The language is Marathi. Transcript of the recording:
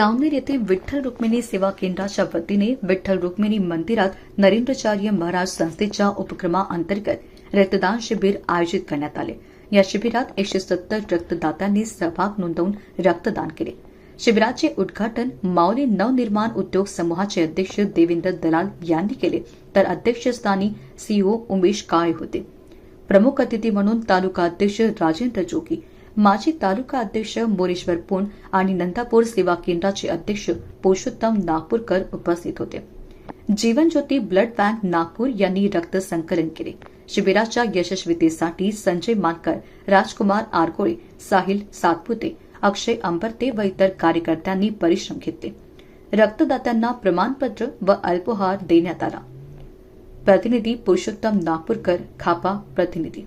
सावनेर येथे विठ्ठल रुक्मिणी सेवा केंद्राच्या वतीने विठ्ठल रुक्मिणी मंदिरात नरेंद्रचार्य महाराज संस्थेच्या उपक्रमाअंतर्गत रक्तदान शिबिर आयोजित करण्यात आले. या शिबिरात एकशे सत्तर रक्तदात्यांनी सहभाग नोंदवून रक्तदान केले. शिबिराचे उद्घाटन माऊली नवनिर्माण उद्योग समूहाचे अध्यक्ष देवेंद्र दलाल यांनी केले. तर अध्यक्षस्थानी सीईओ उमेश काळे होते. प्रमुख अतिथी म्हणून तालुका अध्यक्ष राजेंद्र जोगी माजी तालुका अध्यक्ष मोरेश्वर पुण आणि नंदापूर सेवा केंद्राचे अध्यक्ष पुरुषोत्तम नागपूरकर उपस्थित होते जीवनज्योती ब्लड बँक नागपूर यांनी रक्त संकलन केले शिबिराच्या यशस्वीतेसाठी संजय मानकर राजकुमार आरकोळे साहिल सातपुते अक्षय अंबरते व इतर कार्यकर्त्यांनी परिश्रम घेतले रक्तदात्यांना प्रमाणपत्र व अल्पोहार देण्यात आला प्रतिनिधी पुरुषोत्तम नागपूरकर खापा प्रतिनिधी